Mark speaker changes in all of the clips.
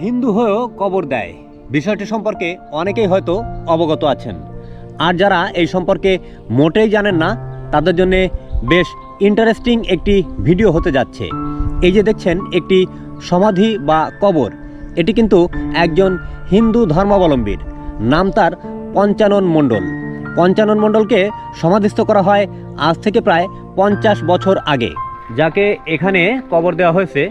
Speaker 1: হিন্দু হয়েও কবর দেয়। বিষয়টি সম্পর্কে অনেকেই হয়তো অবগত আছেন। আর যারা এই সম্পর্কে মোটেই জানেন না, তাদের জন্য বেশ ইন্টারেস্টিং একটি ভিডিও হতে যাচ্ছে। এই যে দেখছেন, একটি সমাধি বা কবর। এটি কিন্তু একজন হিন্দু ধর্মাবলম্বীর। নাম তার পঞ্চানন মণ্ডল। পঞ্চানন মণ্ডলকে সমাধিস্থ করা হয় আজ থেকে প্রায় পঞ্চাশ বছর আগে। যাকে এখানে কবর দেওয়া হয়েছে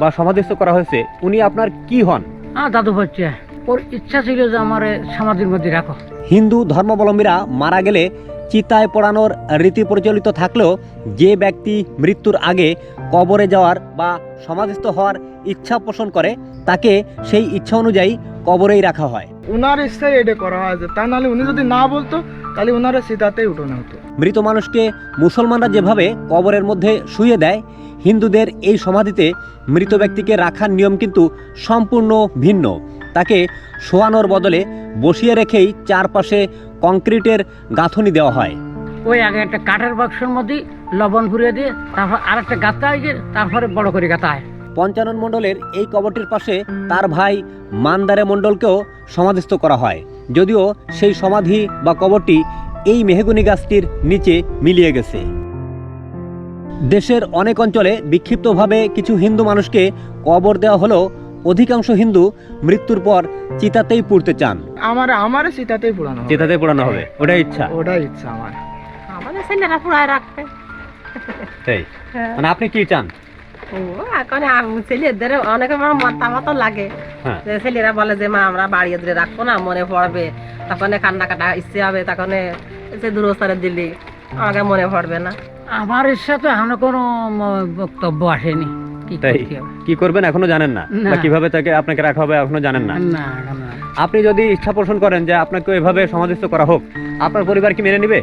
Speaker 1: বা সমাধিস্থ করা হয়েছে উনি আপনার কি হন?
Speaker 2: হ্যাঁ দাদু হচ্ছে ওর ইচ্ছা ছিল যে আমার সমাধির মধ্যে রাখো।
Speaker 1: হিন্দু ধর্মাবলম্বীরা মারা গেলে চিতায় পড়ানোর রীতি প্রচলিত থাকলেও যে ব্যক্তি মৃত্যুর আগে কবরে যাওয়ার বা সমাধিস্থ হওয়ার ইচ্ছা পোষণ করে তাকে সেই ইচ্ছা অনুযায়ী কবরেই রাখা হয়।
Speaker 3: উনার ইচ্ছায় এটা করা হয়েছে তা নাহলে উনি যদি না বলতো তাহলে উনারা সীতাতেই উঠানো হতো।
Speaker 1: মৃত মানুষকে মুসলমানরা যেভাবে কবরের মধ্যে শুয়ে দেয় হিন্দুদের এই সমাধিতে মৃত ব্যক্তিকে রাখার নিয়ম কিন্তু সম্পূর্ণ ভিন্ন। তাকে শোয়ানোর বদলে বসিয়ে রেখেই চারপাশে কংক্রিটের গাঁথনি দেওয়া হয়।
Speaker 2: ওই আগে একটা কাঠের বাক্সের মধ্যে লবণ ভরিয়ে দিয়ে তারপর আর একটা হয় তারপরে বড় করে গাতা হয়।
Speaker 1: পঞ্চানন মণ্ডলের এই কবরটির পাশে তার ভাই মান্দারে মণ্ডলকেও সমাধিস্থ করা হয়। যদিও সেই সমাধি বা কবরটি এই মেহগুনি গাছটির নিচে মিলিয়ে গেছে। দেশের অনেক অঞ্চলে বিক্ষিপ্তভাবে কিছু হিন্দু মানুষকে কবর দেওয়া হলেও অধিকাংশ হিন্দু মৃত্যুর পর চিতাতেই পুড়তে চান।
Speaker 3: আমার আমার সীতাতেই পুরানো হবে।
Speaker 1: চিতাতে হবে? ওটাই ইচ্ছা?
Speaker 3: ওটাই ইচ্ছা আমার।
Speaker 4: আমাদের ছেলেরা পুরায় রাখবে।
Speaker 1: তাই মানে আপনি কি চান?
Speaker 4: ও এখন ছেলেদের অনেকের আমার মতামত লাগে।
Speaker 1: হ্যাঁ।
Speaker 4: যে ছেলেরা বলে যে মা আমরা বাড়িয়ে দিলে রাখব না মনে পড়বে। তখন কান্না ইচ্ছে হবে তখন সে দূরস্থানে দিলি আমাকে মনে পড়বে না।
Speaker 2: আমার ইচ্ছা তো এখনও কোনো বক্তব্য আসেনি। কি
Speaker 1: তাই? কি করবেন এখনও জানেন না। কীভাবে তাকে আপনাকে রাখা হবে এখনও জানেন না। আপনি যদি ইচ্ছা পোষণ করেন যে আপনাকে এভাবে সমাধিস্থ করা হোক আপনার পরিবার কি মেনে নেবে?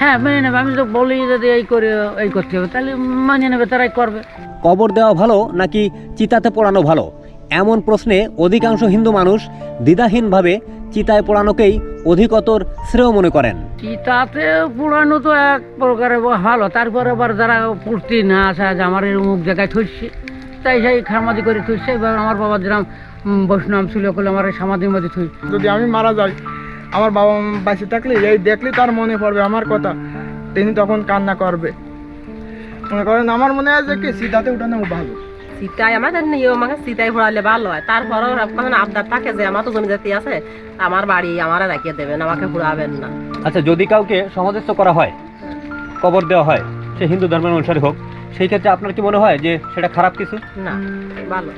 Speaker 2: হ্যাঁ মেনে নেবে। আমি তো বলি যদি এই করে এই করতে হবে তাহলে মানিয়ে নেবে তারাই করবে।
Speaker 1: কবর দেওয়া ভালো নাকি চিতাতে পোড়ানো ভালো? এমন প্রশ্নে অধিকাংশ হিন্দু মানুষ দ্বিধাহীনভাবে চিতায় পোড়ানোকেই অধিকতর শ্রেয় মনে করেন।
Speaker 2: চিতাতে পুরানো তো এক প্রকারে ভালো তারপরে আবার যারা পুষ্টি না আসে যে আমার মুখ জায়গায় থুসছে তাই সেই খামাদি করে থুসছে এবার আমার বাবা যেরকম বৈষ্ণব ছিল আমার সমাধির মধ্যে থুই
Speaker 3: যদি আমি মারা যাই আমার বাবা মা বাঁচে থাকলে এই দেখলে তার মনে পড়বে আমার কথা। তিনি তখন কান্না করবে। মনে করেন আমার মনে হয় যে কি সীতাতে উঠানো ভালো।
Speaker 4: সীতায় আমাদের নিয়ম আমাকে সীতায় ঘোরালে ভালো হয়। তারপরেও এখন আবদার থাকে যে আমার তো জমি জাতি আছে আমার বাড়ি আমারা রাখিয়ে দেবেন আমাকে ঘুরাবেন না।
Speaker 1: আচ্ছা যদি কাউকে সমাধিস্থ করা হয় কবর দেওয়া হয় সে হিন্দু ধর্মের অনুসারী হোক সেই ক্ষেত্রে আপনার কি মনে হয় যে সেটা খারাপ কিছু?
Speaker 4: না ভালো।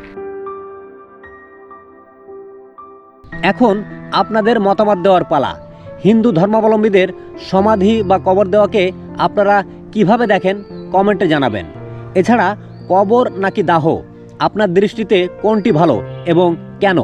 Speaker 1: এখন আপনাদের মতামত দেওয়ার পালা। হিন্দু ধর্মাবলম্বীদের সমাধি বা কবর দেওয়াকে আপনারা কীভাবে দেখেন, কমেন্টে জানাবেন। এছাড়া কবর নাকি দাহ? আপনার দৃষ্টিতে কোনটি ভালো এবং কেন?